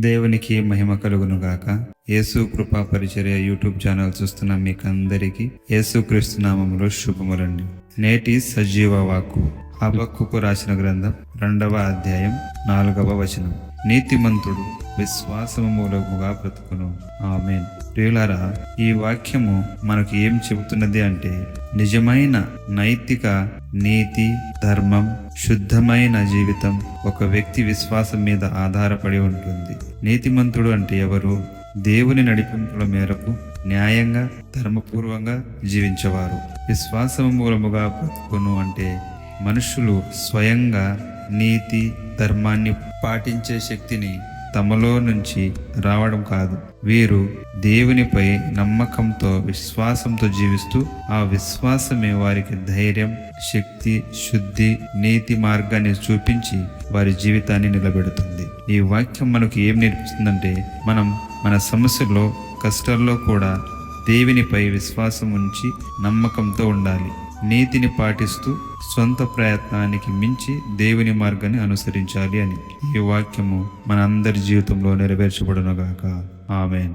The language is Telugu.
దేవునికి మహిమ కలుగును గాక యేసు కృపా పరిచర్య యూట్యూబ్ ఛానల్ చూస్తున్న మీకు అందరికీ యేసుక్రీస్తు నామములో శుభములండి. నేటి సజీవ వాక్కు. హబక్కుకు రాసిన గ్రంథం రెండవ అధ్యాయం నాలుగవ వచనం. నీతిమంతుడు విశ్వాసము మూలముగా బ్రతుకును. ఆమెన్. ప్రియులారా ఈ వాక్యము మనకు ఏం చెబుతున్నది అంటే నిజమైన నైతిక నీతి ధర్మం శుద్ధమైన జీవితం ఒక వ్యక్తి విశ్వాసం మీద ఆధారపడి ఉంటుంది. నీతిమంతుడు అంటే ఎవరు? దేవుని నడిపింపుల మేరకు న్యాయంగా ధర్మపూర్వంగా జీవించేవారు. విశ్వాసం మూలముగా బ్రతుకును అంటే మనుషులు స్వయంగా నీతి ధర్మాన్ని పాటించే శక్తిని తమలో నుంచి రావడం కాదు. వీరు దేవునిపై నమ్మకంతో విశ్వాసంతో జీవిస్తూ ఆ విశ్వాసమే వారికి ధైర్యం శక్తి శుద్ధి నీతి మార్గాన్ని చూపించి వారి జీవితాన్ని నిలబెడుతుంది. ఈ వాక్యం మనకు ఏం నేర్పిస్తుందంటే మనం మన సమస్యల్లో కష్టాల్లో కూడా దేవునిపై విశ్వాసం ఉంచి నమ్మకంతో ఉండాలి. నీతిని పాటిస్తూ సొంత ప్రయత్నానికి మించి దేవుని మార్గాన్ని అనుసరించాలి అని ఈ వాక్యము మన అందరి జీవితంలో నెరవేర్చబడునుగాక. ఆమెన్.